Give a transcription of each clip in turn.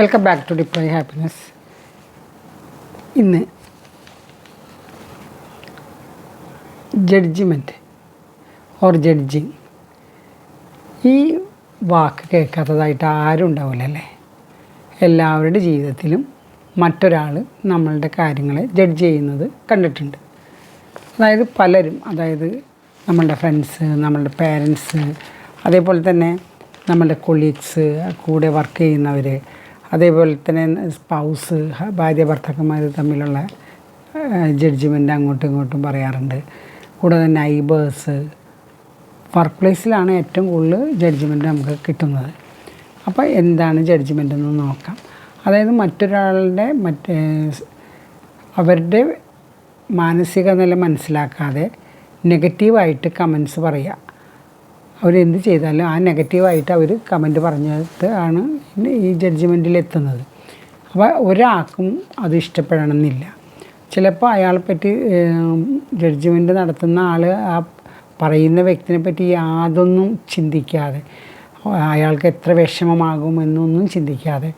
Welcome back to deploy happiness ഇന്ന് judgement or judging ഈ വാക്ക് കേൾക്കാത്തതായിട്ട് ആരും ഉണ്ടാവില്ല അല്ലേ? എല്ലാവരുടെ ജീവിതത്തിലും മറ്റൊരാൾ നമ്മളുടെ കാര്യങ്ങളെ ജഡ്ജ് ചെയ്യുന്നത് കണ്ടിട്ടുണ്ട്. അതായത് പലരും അതായത് നമ്മളുടെ ഫ്രണ്ട്സ് നമ്മളുടെ പേരൻസ് അതേപോലെ തന്നെ നമ്മളുടെ കൊളീഗ്സ് കൂടെ വർക്ക് ചെയ്യുന്നവർ അതേപോലെ തന്നെ സ്പൗസ് ഭാര്യ ഭർത്താക്കന്മാർ തമ്മിലുള്ള ജഡ്ജ്മെന്റ് അങ്ങോട്ടും ഇങ്ങോട്ടും പറയാറുണ്ട്. കൂടാതെ നൈബേഴ്സ് വർക്ക് പ്ലേസിലാണ് ഏറ്റവും കൂടുതൽ ജഡ്ജ്മെന്റ് നമുക്ക് കിട്ടുന്നത്. അപ്പോൾ എന്താണ് ജഡ്ജ്മെന്റ് എന്ന് നോക്കാം. അതായത് മറ്റൊരാളുടെ മറ്റേ അവരുടെ മാനസിക നില മനസ്സിലാക്കാതെ നെഗറ്റീവായിട്ട് കമൻസ് പറയുക. അവരെന്ത് ചെയ്താലും ആ നെഗറ്റീവായിട്ട് അവർ കമന്റ് പറഞ്ഞിട്ട് ആണ് ഈ ജഡ്ജ്മെന്റിലെത്തുന്നത് അപ്പോൾ ഒരാൾക്കും അത് ഇഷ്ടപ്പെടണമെന്നില്ല. ചിലപ്പോൾ അയാളെ പറ്റി ജഡ്ജ്മെന്റ് നടത്തുന്ന ആൾ ആ പറയുന്ന വ്യക്തിനെ പറ്റി യാതൊന്നും ചിന്തിക്കാതെ അയാൾക്ക് എത്ര വിഷമമാകും എന്നൊന്നും ചിന്തിക്കാതെ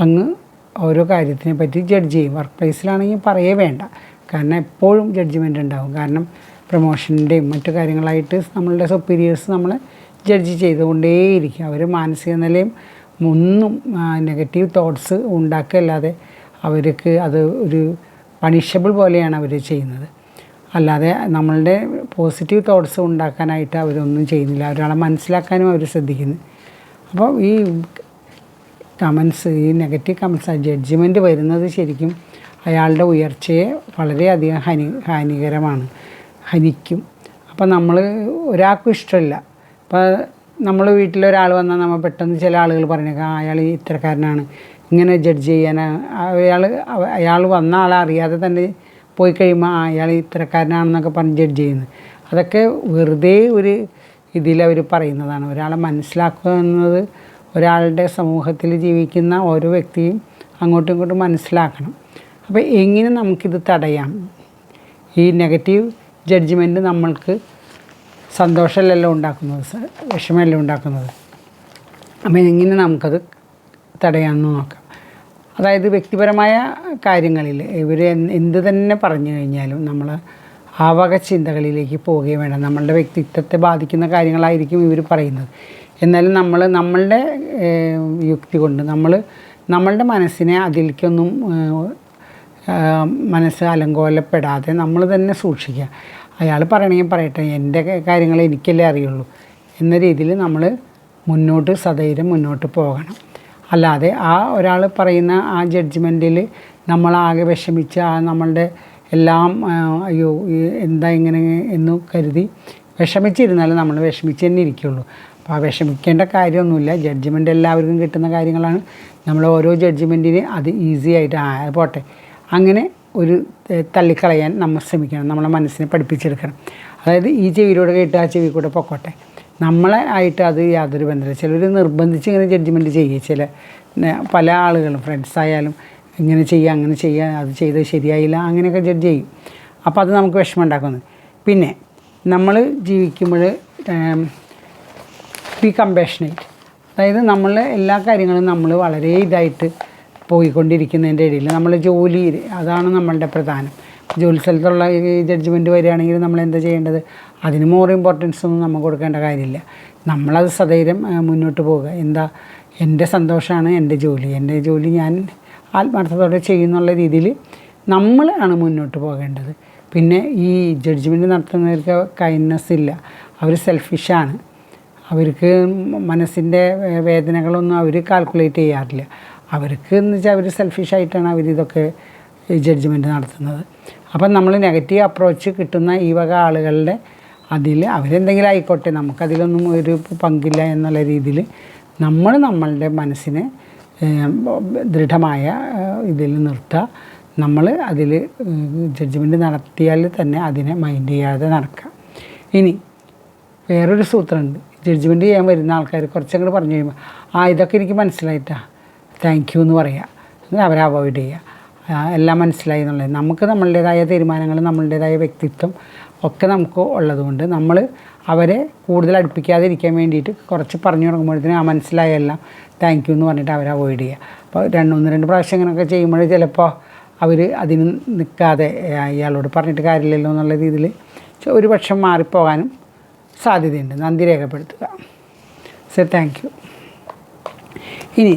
അങ്ങ് ഓരോ കാര്യത്തിനെ പറ്റി ജഡ്ജ് ചെയ്യും. വർക്ക് പ്ലേസിലാണെങ്കിൽ പറയേ വേണ്ട. കാരണം എപ്പോഴും ജഡ്ജ്മെന്റ് ഉണ്ടാവും. കാരണം പ്രൊമോഷന്റെയും മറ്റു കാര്യങ്ങളായിട്ട് നമ്മളുടെ സുപ്പീരിയേഴ്സ് നമ്മളെ ജഡ്ജ് ചെയ്തുകൊണ്ടേയിരിക്കും. അവർ മാനസിക നിലയും ഒന്നും നെഗറ്റീവ് തോട്ട്സ് ഉണ്ടാക്കുകയല്ലാതെ അവർക്ക് അത് ഒരു പണിഷബിൾ പോലെയാണ് അവർ ചെയ്യുന്നത്. അല്ലാതെ നമ്മളുടെ പോസിറ്റീവ് തോട്ട്സ് ഉണ്ടാക്കാനായിട്ട് അവരൊന്നും ചെയ്യുന്നില്ല. ഒരാളെ മനസ്സിലാക്കാനും അവർ ശ്രദ്ധിക്കുന്നു. അപ്പോൾ ഈ കമൻസ് ഈ നെഗറ്റീവ് കമൻസ് ജഡ്ജ്മെന്റ് വരുന്നത് ശരിക്കും അയാളുടെ ഉയർച്ചയെ വളരെയധികം ഹനി ഹാനികരമാണ്. ഹനിക്കും. അപ്പം നമ്മൾ ഒരാൾക്കും ഇഷ്ടമില്ല. ഇപ്പോൾ നമ്മൾ വീട്ടിലൊരാൾ വന്നാൽ നമ്മൾ പെട്ടെന്ന് ചില ആളുകൾ പറഞ്ഞേക്കാം അയാൾ ഇത്തരക്കാരനാണ്. ഇങ്ങനെ ജഡ്ജ് ചെയ്യാൻ അയാൾ അയാൾ വന്ന ആളെ അറിയാതെ തന്നെ പോയി കഴിയുമ്പോൾ ആ അയാൾ ഇത്തരക്കാരനാണെന്നൊക്കെ പറഞ്ഞ് ജഡ്ജ് ചെയ്യുന്നത് അതൊക്കെ വെറുതെ ഒരു ഇതിൽ അവർ പറയുന്നതാണ്. ഒരാളെ മനസ്സിലാക്കുക എന്നത് ഒരാളുടെ സമൂഹത്തിൽ ജീവിക്കുന്ന ഓരോ വ്യക്തിയും അങ്ങോട്ടും ഇങ്ങോട്ടും മനസ്സിലാക്കണം. അപ്പോൾ എങ്ങനെ നമുക്കിത് തടയാം? ഈ നെഗറ്റീവ് ജഡ്ജ്മെന്റ് നമ്മൾക്ക് സന്തോഷമല്ലല്ലോ ഉണ്ടാക്കുന്നത് വിഷമമല്ല ഉണ്ടാക്കുന്നത്. അപ്പം എങ്ങനെ നമുക്കത് തടയാമെന്ന് നോക്കാം. അതായത് വ്യക്തിപരമായ കാര്യങ്ങളിൽ ഇവർ എന്ത് തന്നെ പറഞ്ഞു കഴിഞ്ഞാലും നമ്മൾ ആ വക ചിന്തകളിലേക്ക് പോവുകയും വേണം. നമ്മളുടെ വ്യക്തിത്വത്തെ ബാധിക്കുന്ന കാര്യങ്ങളായിരിക്കും ഇവർ പറയുന്നത്. എന്നാലും നമ്മൾ നമ്മളുടെ യുക്തി കൊണ്ട് നമ്മൾ നമ്മളുടെ മനസ്സിനെ അതിലേക്കൊന്നും മനസ്സ് അലങ്കോലപ്പെടാതെ നമ്മൾ തന്നെ സൂക്ഷിക്കുക. അയാൾ പറയണമെങ്കിൽ പറയട്ടെ എന്റെ കാര്യങ്ങൾ എനിക്കല്ലേ അറിയുള്ളൂ. എന്ന രീതിയിൽ നമ്മൾ മുന്നോട്ട് സധൈര്യം മുന്നോട്ട് പോകണം. അല്ലാതെ ആ ഒരാൾ പറയുന്ന ആ ജഡ്ജ്മെന്റിൽ നമ്മളാകെ വിഷമിച്ച് ആ നമ്മളുടെ എല്ലാം അയ്യോ എന്താ ഇങ്ങനെ എന്ന് കരുതി വിഷമിച്ചിരുന്നാലും നമ്മൾ വിഷമിച്ച് തന്നെ ഇരിക്കുള്ളൂ. അപ്പോൾ ആ വിഷമിക്കേണ്ട കാര്യമൊന്നുമില്ല. ജഡ്ജ്മെന്റ് എല്ലാവർക്കും കിട്ടുന്ന കാര്യങ്ങളാണ്. നമ്മൾ ഓരോ ജഡ്ജ്മെന്റിന് അത് ഈസി ആയിട്ട് ആ പോട്ടെ. അങ്ങനെ ഒരു തള്ളിക്കളയാൻ നമ്മൾ ശ്രമിക്കണം നമ്മളെ മനസ്സിനെ പഠിപ്പിച്ചെടുക്കണം. അതായത് ഈ ചെവിയിലൂടെ കേട്ട് ആ ചെവി കൂടെ പൊക്കോട്ടെ. നമ്മളെ ആയിട്ട് അത് യാതൊരു ബന്ധമില്ല. ചിലർ നിർബന്ധിച്ച് ഇങ്ങനെ ജഡ്ജ്മെന്റ് ചെയ്യുക ചില പല ആളുകളും ഫ്രണ്ട്സായാലും ഇങ്ങനെ ചെയ്യുക അങ്ങനെ ചെയ്യുക അത് ചെയ്ത് ശരിയായില്ല അങ്ങനെയൊക്കെ ജഡ്ജ് ചെയ്യും. അപ്പോൾ അത് നമുക്ക് വിഷമം ഉണ്ടാക്കുന്നത് പിന്നെ നമ്മൾ ജീവിക്കുമ്പോൾ ബി കമ്പാഷനേറ്റ് അതായത് നമ്മൾ എല്ലാ കാര്യങ്ങളും നമ്മൾ വളരെ ഇതായിട്ട് പോയിക്കൊണ്ടിരിക്കുന്നതിന്റെ ഇടയിൽ നമ്മൾ ജോലി അതാണ് നമ്മളുടെ പ്രധാനം. ജോലി സ്ഥലത്തുള്ള ജഡ്ജ്മെന്റ് വരികയാണെങ്കിൽ നമ്മൾ എന്താ ചെയ്യേണ്ടത്? അതിന് മോർ ഇമ്പോർട്ടൻസ് ഒന്നും നമുക്ക് കൊടുക്കേണ്ട കാര്യമില്ല. നമ്മളത് സധൈര്യം മുന്നോട്ട് പോവുക. എന്താ? എന്റെ സന്തോഷമാണ് എന്റെ ജോലി. എന്റെ ജോലി ഞാൻ ആത്മാർത്ഥത്തോടെ ചെയ്യുന്നുള്ള രീതിയിൽ നമ്മൾ ആണ് മുന്നോട്ട് പോകേണ്ടത്. പിന്നെ ഈ ജഡ്ജ്മെന്റ് നടത്തുന്നവർക്ക് കൈൻഡ്നെസ് ഇല്ല. അവർ സെൽഫിഷാണ് അവർക്ക് മനസ്സിന്റെ വേദനകളൊന്നും അവർ കാൽക്കുലേറ്റ് ചെയ്യാറില്ല. അവർക്ക് എന്ന് വെച്ചാൽ അവർ സെൽഫിഷായിട്ടാണ് അവരിതൊക്കെ ജഡ്ജ്മെന്റ് നടത്തുന്നത്. അപ്പം നമ്മൾ നെഗറ്റീവ് അപ്രോച്ച് കിട്ടുന്ന ഈ വക ആളുകളുടെ അതിൽ അവരെന്തെങ്കിലും ആയിക്കോട്ടെ നമുക്കതിലൊന്നും ഒരു പങ്കില്ല എന്നുള്ള രീതിയിൽ നമ്മൾ നമ്മളുടെ മനസ്സിനെ ദൃഢമായ ഇതിൽ നിർത്തുക നമ്മൾ അതിൽ ജഡ്ജ്മെന്റ് നടത്തിയാൽ തന്നെ അതിനെ മൈൻഡ് ചെയ്യാതെ നടക്കുക ഇനി വേറൊരു സൂത്രമുണ്ട് ജഡ്ജ്മെന്റ് ചെയ്യാൻ വരുന്ന ആൾക്കാർ കുറച്ചങ്ങോട്ട് പറഞ്ഞു കഴിയുമ്പോൾ ആ ഇതൊക്കെ എനിക്ക് മനസ്സിലായിട്ടാ. താങ്ക് യു എന്ന് പറയുക എന്നിട്ട് അവരെ അവോയ്ഡ് ചെയ്യുക എല്ലാം മനസ്സിലായി എന്നുള്ളത്. നമുക്ക് നമ്മളുടേതായ തീരുമാനങ്ങൾ നമ്മളുടേതായ വ്യക്തിത്വം ഒക്കെ നമുക്ക് ഉള്ളതുകൊണ്ട് നമ്മൾ അവരെ കൂടുതൽ അടുപ്പിക്കാതിരിക്കാൻ വേണ്ടിയിട്ട് കുറച്ച് പറഞ്ഞു തുടങ്ങുമ്പോഴത്തേനും ആ മനസ്സിലായെല്ലാം താങ്ക് യു എന്ന് പറഞ്ഞിട്ട് അവരെ അവോയ്ഡ് ചെയ്യുക അപ്പോൾ രണ്ടൊന്ന് രണ്ട് പ്രാവശ്യം ഇങ്ങനെയൊക്കെ ചെയ്യുമ്പോൾ ചിലപ്പോൾ അവർ അതിന് നിൽക്കാതെ "ആ, ഇയാളോട് പറഞ്ഞിട്ട് കാര്യമില്ലല്ലോ എന്നുള്ള രീതിയിൽ ഒരു പക്ഷം മാറിപ്പോകാനും സാധ്യതയുണ്ട്. നന്ദി രേഖപ്പെടുത്തുക. സർ താങ്ക് യു ഇനി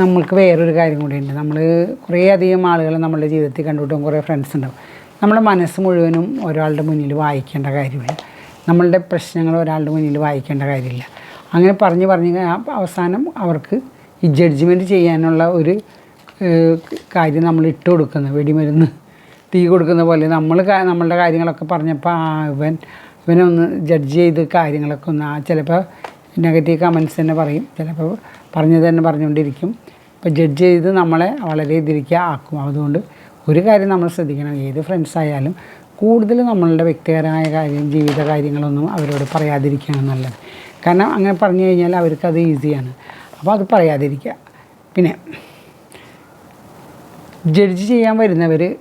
നമ്മൾക്ക് വേറൊരു കാര്യം കൂടിയുണ്ട്. നമ്മൾ കുറേ അധികം ആളുകളെ നമ്മളുടെ ജീവിതത്തിൽ കണ്ടുകിട്ടും കുറേ ഫ്രണ്ട്സ് ഉണ്ടാവും. നമ്മുടെ മനസ്സ് മുഴുവനും ഒരാളുടെ മുന്നിൽ വായിക്കേണ്ട കാര്യമില്ല. നമ്മളുടെ പ്രശ്നങ്ങൾ ഒരാളുടെ മുന്നിൽ വായിക്കേണ്ട കാര്യമില്ല. അങ്ങനെ പറഞ്ഞ് പറഞ്ഞ് അവസാനം അവർക്ക് ഈ ജഡ്ജ്മെന്റ് ചെയ്യാനുള്ള ഒരു കാര്യം നമ്മൾ ഇട്ട് കൊടുക്കുന്നത് വെടിമരുന്ന് തീ കൊടുക്കുന്ന പോലെ നമ്മൾ നമ്മളുടെ കാര്യങ്ങളൊക്കെ പറഞ്ഞപ്പോൾ ആ ഇവൻ ഇവനെ ഒന്ന് ജഡ്ജ് ചെയ്ത് കാര്യങ്ങളൊക്കെ ഒന്ന് ആ ചിലപ്പോൾ നെഗറ്റീവ് കമൻസ് തന്നെ പറയും. ചിലപ്പോൾ പറഞ്ഞത് തന്നെ പറഞ്ഞുകൊണ്ടിരിക്കും. അപ്പോൾ ജഡ്ജ് ചെയ്ത് നമ്മളെ വളരെ ഇതിരിക്കുക ആക്കും. അതുകൊണ്ട് ഒരു കാര്യം നമ്മൾ ശ്രദ്ധിക്കണം. ഏത് ഫ്രണ്ട്സ് ആയാലും കൂടുതൽ നമ്മളുടെ വ്യക്തിപരമായ കാര്യം ജീവിത കാര്യങ്ങളൊന്നും അവരോട് പറയാതിരിക്കുകയാണ് നല്ലത്. കാരണം അങ്ങനെ പറഞ്ഞു കഴിഞ്ഞാൽ അവർക്കത് ഈസിയാണ് അപ്പോൾ അത് പറയാതിരിക്കുക. പിന്നെ ജഡ്ജ് ചെയ്യാൻ വരുന്നവർ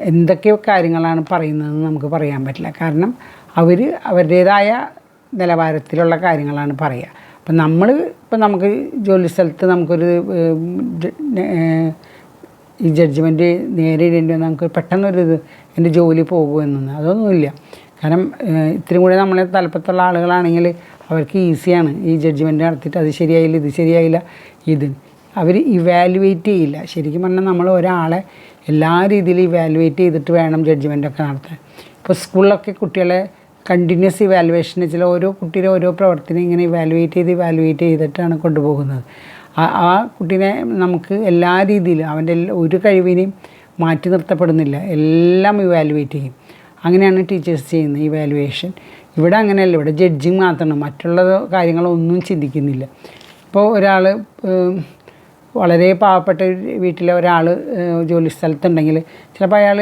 എന്തൊക്കെ കാര്യങ്ങളാണ് പറയുന്നതെന്ന് നമുക്ക് പറയാൻ പറ്റില്ല. കാരണം അവർ അവരുടേതായ നിലവാരത്തിലുള്ള കാര്യങ്ങളാണ് പറയുക. അപ്പം നമ്മൾ ഇപ്പം നമുക്ക് ജോലി സ്ഥലത്ത് നമുക്കൊരു ഈ ജഡ്ജ്മെന്റ് നേരിടേണ്ടി വന്നാൽ നമുക്ക് പെട്ടെന്നൊരു ഇത് എന്റെ ജോലി പോകുമെന്നൊന്ന് അതൊന്നുമില്ല. കാരണം ഇത്തിരി കൂടെ നമ്മളെ തലപ്പത്തുള്ള ആളുകളാണെങ്കിൽ അവർക്ക് ഈസിയാണ്. ഈ ജഡ്ജ്മെന്റ് നടത്തിയിട്ട് അത് ശരിയായില്ല ഇത് ശരിയായില്ല ഇത്. അവർ ഇവാലുവേറ്റ് ചെയ്യില്ല. ശരിക്കും പറഞ്ഞാൽ നമ്മൾ ഒരാളെ എല്ലാ രീതിയിലും ഇവാലുവേറ്റ് ചെയ്തിട്ട് വേണം ജഡ്ജ്മെന്റൊക്കെ നടത്താൻ. ഇപ്പോൾ സ്കൂളിലൊക്കെ കുട്ടികളെ കണ്ടിന്യൂസ് ഇവാലുവേഷൻ വെച്ചാൽ ഓരോ കുട്ടിയുടെ ഓരോ പ്രവർത്തനം ഇങ്ങനെ ഇവാലുവേറ്റ് ചെയ്ത് ഇവാലുവേറ്റ് ചെയ്തിട്ടാണ് കൊണ്ടുപോകുന്നത്. ആ കുട്ടീനെ നമുക്ക് എല്ലാ രീതിയിലും അവന്റെ ഒരു കഴിവിനെയും മാറ്റി നിർത്തപ്പെടുന്നില്ല. എല്ലാം ഇവാലുവേറ്റ് ചെയ്യും. അങ്ങനെയാണ് ടീച്ചേഴ്സ് ചെയ്യുന്നത് ഇവാലുവേഷൻ ഇവിടെ അങ്ങനെയല്ല ഇവിടെ ജഡ്ജിങ് മാത്രമാണ്. മറ്റുള്ള കാര്യങ്ങളൊന്നും ചിന്തിക്കുന്നില്ല. ഇപ്പോൾ ഒരാൾ വളരെ പാവപ്പെട്ട വീട്ടിലെ ഒരാൾ ജോലി സ്ഥലത്തുണ്ടെങ്കിൽ ചിലപ്പോൾ അയാൾ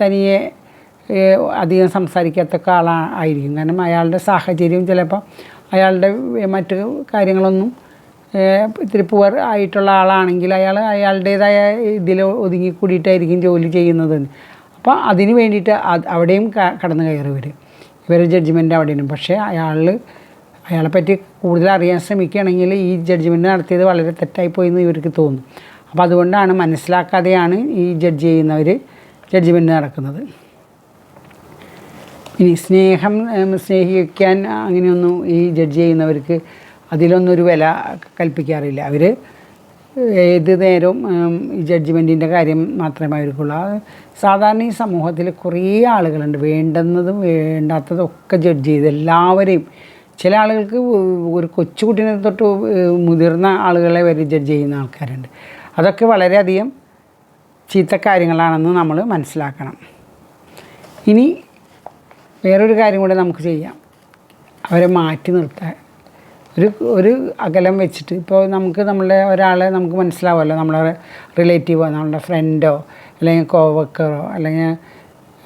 തനിയെ അധികം സംസാരിക്കാത്തൊക്കെ ആളായിരിക്കും കാരണം അയാളുടെ സാഹചര്യം ചിലപ്പോൾ അയാളുടെ മറ്റ് കാര്യങ്ങളൊന്നും ഇത്തിരി പുവർ ആയിട്ടുള്ള ആളാണെങ്കിൽ അയാൾ അയാളുടേതായ ഇതിൽ ഒതുങ്ങി കൂടിയിട്ടായിരിക്കും ജോലി ചെയ്യുന്നത്. അപ്പോൾ അതിന് വേണ്ടിയിട്ട് അവിടെയും കടന്നു കയറി വരും ഇവരെ ജഡ്ജ്മെന്റ് അവിടെയും പക്ഷേ അയാൾ അയാളെ പറ്റി കൂടുതൽ അറിയാൻ ശ്രമിക്കുകയാണെങ്കിൽ ഈ ജഡ്ജ്മെന്റ് നടത്തിയത് വളരെ തെറ്റായി പോയി എന്ന് ഇവർക്ക് തോന്നും. അപ്പോൾ അതുകൊണ്ടാണ് മനസ്സിലാക്കാതെയാണ് ഈ ജഡ്ജ് ചെയ്യുന്നവർ ജഡ്ജ്മെന്റ് നടക്കുന്നത്. ഇനി സ്നേഹം സ്നേഹിക്കാൻ അങ്ങനെയൊന്നും ഈ ജഡ്ജ് ചെയ്യുന്നവർക്ക് അതിലൊന്നും ഒരു വില കൽപ്പിക്കാറില്ല. അവർ ഏത് നേരവും ഈ ജഡ്ജ്മെന്റിന്റെ കാര്യം മാത്രമേ അവർക്കുള്ളൂ. സാധാരണ ഈ സമൂഹത്തിൽ കുറേ ആളുകളുണ്ട്. വേണ്ടുന്നതും വേണ്ടാത്തതും ഒക്കെ ജഡ്ജ് ചെയ്ത് എല്ലാവരെയും. ചില ആളുകൾക്ക് ഒരു കൊച്ചുകുട്ടീനെ തൊട്ട് മുതിർന്ന ആളുകളെ വരെ ജഡ്ജ് ചെയ്യുന്ന ആൾക്കാരുണ്ട്. അതൊക്കെ വളരെയധികം ചീത്ത കാര്യങ്ങളാണെന്ന് നമ്മൾ മനസ്സിലാക്കണം. ഇനി വേറൊരു കാര്യം കൂടെ നമുക്ക് ചെയ്യാം. അവരെ മാറ്റി നിർത്താൻ. ഒരു ഒരു അകലം വെച്ചിട്ട് ഇപ്പോൾ നമുക്ക് നമ്മളുടെ ഒരാളെ നമുക്ക് മനസ്സിലാവുമല്ലോ. നമ്മളെ റിലേറ്റീവോ നമ്മളുടെ ഫ്രണ്ടോ അല്ലെങ്കിൽ കോവർക്കറോ അല്ലെങ്കിൽ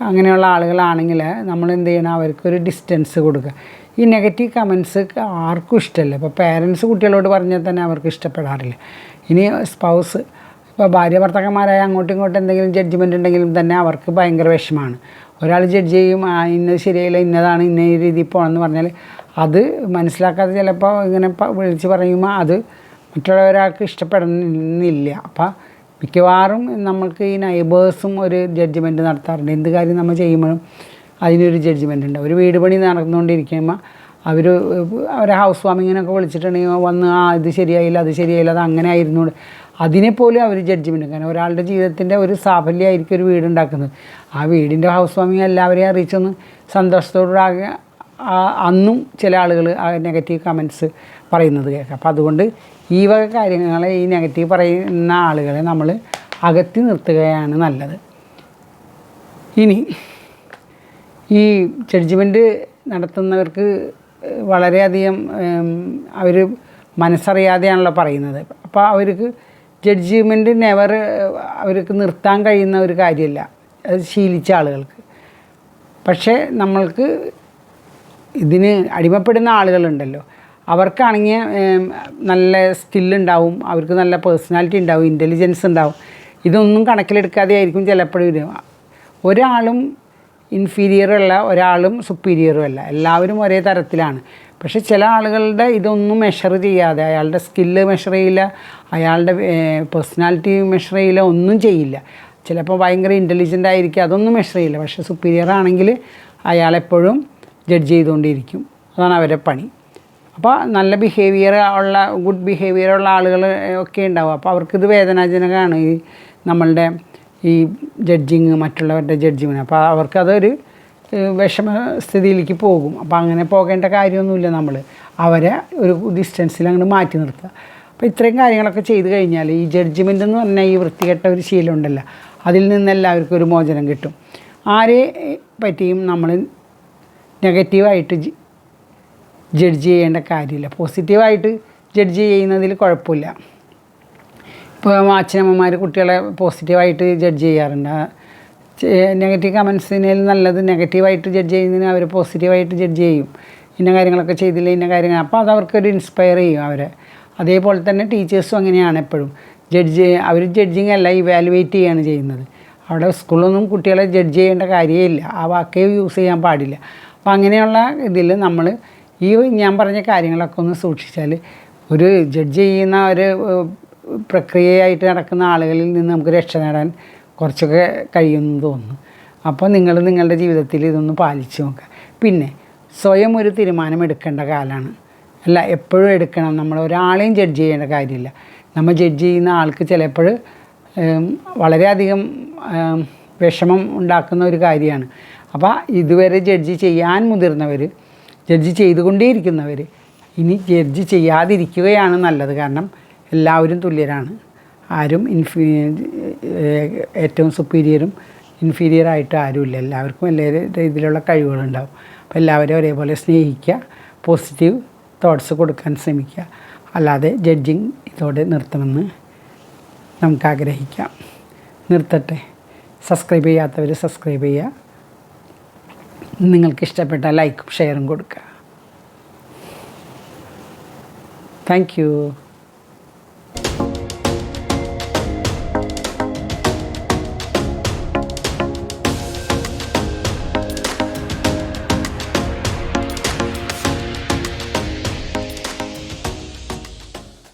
അങ്ങനെയുള്ള ആളുകളാണെങ്കിൽ നമ്മൾ എന്ത് ചെയ്യണം? അവർക്കൊരു ഡിസ്റ്റൻസ് കൊടുക്കുക. ഈ നെഗറ്റീവ് കമൻസ് ആർക്കും ഇഷ്ടമല്ല. ഇപ്പോൾ പേരൻസ് കുട്ടികളോട് പറഞ്ഞാൽ തന്നെ അവർക്ക് ഇഷ്ടപ്പെടാറില്ല. ഇനി സ്പൗസ് ഇപ്പോൾ ഭാര്യ ഭർത്താക്കന്മാരായ അങ്ങോട്ടും ഇങ്ങോട്ടും എന്തെങ്കിലും ജഡ്ജ്മെന്റ് ഉണ്ടെങ്കിലും തന്നെ അവർക്ക് ഭയങ്കര വിഷമമാണ്. ഒരാൾ ജഡ്ജ് ചെയ്യും ആ ഇന്നത് ശരിയായില്ല ഇന്നതാണ് ഇന്ന രീതിയിൽ പോകണമെന്ന് പറഞ്ഞാൽ അത് മനസ്സിലാക്കാതെ ചിലപ്പോൾ ഇങ്ങനെ വിളിച്ച് പറയുമ്പോൾ അത് മറ്റുള്ളവരാൾക്ക് ഇഷ്ടപ്പെടുന്നില്ല. അപ്പം മിക്കവാറും നമ്മൾക്ക് ഈ നൈബേഴ്സും ഒരു ജഡ്ജ്മെന്റ് നടത്താറുണ്ട്. എന്ത് കാര്യം നമ്മൾ ചെയ്യുമ്പോഴും അതിനൊരു ജഡ്ജ്മെന്റ് ഉണ്ട്. ഒരു വീട് പണി നടന്നുകൊണ്ടിരിക്കുമ്പോൾ അവർ അവരെ ഹൗസ് വാമിങ്ങിനൊക്കെ വിളിച്ചിട്ടുണ്ടെങ്കിൽ വന്ന് ആ ഇത് ശരിയായില്ല അത് ശരിയായില്ല അത് അങ്ങനെ ആയിരുന്നു. അതിനെപ്പോലും അവർ ജഡ്ജ്മെന്റ് കാരണം ഒരാളുടെ ജീവിതത്തിന്റെ ഒരു സാഫല്യമായിരിക്കും ഒരു വീടുണ്ടാക്കുന്നത്. ആ വീടിന്റെ ഹൗസ് വാമിങ് എല്ലാവരെയും അറിയിച്ചൊന്ന് സന്തോഷത്തോടെ അന്നും ചില ആളുകൾ ആ നെഗറ്റീവ് കമൻസ് പറയുന്നത് കേൾക്കാം. അപ്പം അതുകൊണ്ട് ഈ വക കാര്യങ്ങളെ ഈ നെഗറ്റീവ് പറയുന്ന ആളുകളെ നമ്മൾ അകറ്റി നിർത്തുകയാണ് നല്ലത്. ഇനി ഈ ജഡ്ജ്മെന്റ് നടത്തുന്നവർക്ക് വളരെയധികം അവർ മനസ്സറിയാതെയാണല്ലോ പറയുന്നത്. അപ്പോൾ അവർക്ക് ജഡ്ജ്മെന്റ് നെവർ അവർക്ക് നിർത്താൻ കഴിയുന്ന ഒരു കാര്യമല്ല. അത് ശീലിച്ച ആളുകൾക്ക്. പക്ഷേ നമ്മൾക്ക് ഇതിന് അടിമപ്പെടുന്ന ആളുകളുണ്ടല്ലോ. അവർക്കാണെങ്കിൽ നല്ല സ്കില്ലുണ്ടാവും അവർക്ക് നല്ല പേഴ്സണാലിറ്റി ഉണ്ടാവും ഇന്റലിജൻസ് ഉണ്ടാവും. ഇതൊന്നും കണക്കിലെടുക്കാതെ ആയിരിക്കും ചിലപ്പോഴും ഇത്. ഒരാളും ഇൻഫീരിയറും അല്ല ഒരാളും സുപ്പീരിയറും അല്ല. എല്ലാവരും ഒരേ തരത്തിലാണ്. പക്ഷെ ചില ആളുകളുടെ ഇതൊന്നും മെഷർ ചെയ്യാതെ അയാളുടെ സ്കില്ല് മെഷർ ചെയ്യില്ല അയാളുടെ പേഴ്സണാലിറ്റി മെഷർ ചെയ്യില്ല ഒന്നും ചെയ്യില്ല. ചിലപ്പോൾ ഭയങ്കര ഇന്റലിജന്റ് ആയിരിക്കും അതൊന്നും മെഷർ ചെയ്യില്ല. പക്ഷേ സുപ്പീരിയർ ആണെങ്കിൽ അയാളെപ്പോഴും ജഡ്ജ് ചെയ്തുകൊണ്ടിരിക്കും. അതാണ് അവരുടെ പണി. അപ്പോൾ നല്ല ബിഹേവിയർ ഉള്ള ഗുഡ് ബിഹേവിയർ ഉള്ള ആളുകൾ ഒക്കെ ഉണ്ടാവും. അപ്പോൾ അവർക്കിത് വേദനാജനകമാണ് ഈ നമ്മളുടെ ഈ ജഡ്ജിങ് മറ്റുള്ളവരുടെ ജഡ്ജിങ്ങിന് അപ്പോൾ അവർക്കതൊരു വിഷമ സ്ഥിതിയിലേക്ക് പോകും. അപ്പോൾ അങ്ങനെ പോകേണ്ട കാര്യമൊന്നുമില്ല നമ്മൾ അവരെ ഒരു ഡിസ്റ്റൻസിൽ അങ്ങോട്ട് മാറ്റി നിർത്തുക അപ്പോൾ ഇത്രയും കാര്യങ്ങളൊക്കെ ചെയ്ത് കഴിഞ്ഞാൽ ഈ ജഡ്ജ്മെന്റ് എന്ന് പറഞ്ഞാൽ ഈ വൃത്തികെട്ട ഒരു ശീലം ഉണ്ടല്ലോ. അതിൽ നിന്ന് എല്ലാവർക്കും ഒരു മോചനം കിട്ടും. ആരെ പറ്റിയും നമ്മൾ നെഗറ്റീവായിട്ട് ജഡ്ജ് ചെയ്യേണ്ട കാര്യമില്ല. പോസിറ്റീവായിട്ട് ജഡ്ജ് ചെയ്യുന്നതിൽ കുഴപ്പമില്ല. ഇപ്പോൾ അച്ഛനമ്മമാർ കുട്ടികളെ പോസിറ്റീവായിട്ട് ജഡ്ജ് ചെയ്യാറുണ്ട്. നെഗറ്റീവ് കമൻസിനേൽ നല്ലത് നെഗറ്റീവായിട്ട് ജഡ്ജ് ചെയ്യുന്നതിന് അവർ പോസിറ്റീവായിട്ട് ജഡ്ജ് ചെയ്യും. ഇന്ന കാര്യങ്ങളൊക്കെ ചെയ്തില്ല ഇന്ന കാര്യങ്ങൾ. അപ്പോൾ അത് അവർക്കൊരു ഇൻസ്പയർ ചെയ്യും അവരെ. അതേപോലെ തന്നെ ടീച്ചേഴ്സും അങ്ങനെയാണ് എപ്പോഴും. ജഡ്ജ് അവർ ജഡ്ജിങ് അല്ല ഇവാലുവേറ്റ് ചെയ്യാണ് ചെയ്യുന്നത്. അവിടെ സ്കൂളൊന്നും കുട്ടികളെ ജഡ്ജ് ചെയ്യേണ്ട കാര്യമില്ല. ആ വാക്കേ യൂസ് ചെയ്യാൻ പാടില്ല. അപ്പോൾ അങ്ങനെയുള്ള ഇതിൽ നമ്മൾ ഈ ഞാൻ പറഞ്ഞ കാര്യങ്ങളൊക്കെ ഒന്ന് സൂക്ഷിച്ചാൽ ഒരു ജഡ്ജ് ചെയ്യുന്ന ഒരു പ്രക്രിയയായിട്ട് നടക്കുന്ന ആളുകളിൽ നിന്ന് നമുക്ക് രക്ഷ നേടാൻ കുറച്ചൊക്കെ കഴിയുമെന്ന് തോന്നുന്നു. അപ്പോൾ നിങ്ങൾ നിങ്ങളുടെ ജീവിതത്തിൽ ഇതൊന്ന് പാലിച്ചു നോക്കുക. പിന്നെ സ്വയം ഒരു തീരുമാനം എടുക്കേണ്ട കാലമാണ് അല്ല എപ്പോഴും എടുക്കണം. നമ്മൾ ഒരാളെയും ജഡ്ജ് ചെയ്യേണ്ട കാര്യമില്ല. നമ്മൾ ജഡ്ജ് ചെയ്യുന്ന ആൾക്ക് ചിലപ്പോൾ വളരെയധികം വിഷമം ഉണ്ടാക്കുന്ന ഒരു കാര്യമാണ്. അപ്പോൾ ഇതുവരെ ജഡ്ജ് ചെയ്യാൻ മുതിർന്നവർ ജഡ്ജ് ചെയ്തുകൊണ്ടേയിരിക്കുന്നവർ ഇനി ജഡ്ജ് ചെയ്യാതിരിക്കുകയാണ് നല്ലത്. കാരണം എല്ലാവരും തുല്യരാണ്. ആരും ഇൻഫീ ഏറ്റവും സുപ്പീരിയറും ഇൻഫീരിയറായിട്ട് ആരുമില്ല. എല്ലാവർക്കും എല്ലാ രീതിയിലുള്ള കഴിവുകളുണ്ടാവും. അപ്പോൾ എല്ലാവരെയും ഒരേപോലെ സ്നേഹിക്കുക പോസിറ്റീവ് തോട്ട്സ് കൊടുക്കാൻ ശ്രമിക്കുക. അല്ലാതെ ജഡ്ജിങ് ഇതോടെ നിർത്തണമെന്ന് നമുക്ക് ആഗ്രഹിക്കാം നിർത്തട്ടെ. സബ്സ്ക്രൈബ് ചെയ്യാത്തവർ സബ്സ്ക്രൈബ് ചെയ്യുക. നിങ്ങൾക്ക് ഇഷ്ടപ്പെട്ട ലൈക്കും ഷെയറും കൊടുക്കുക. Thank you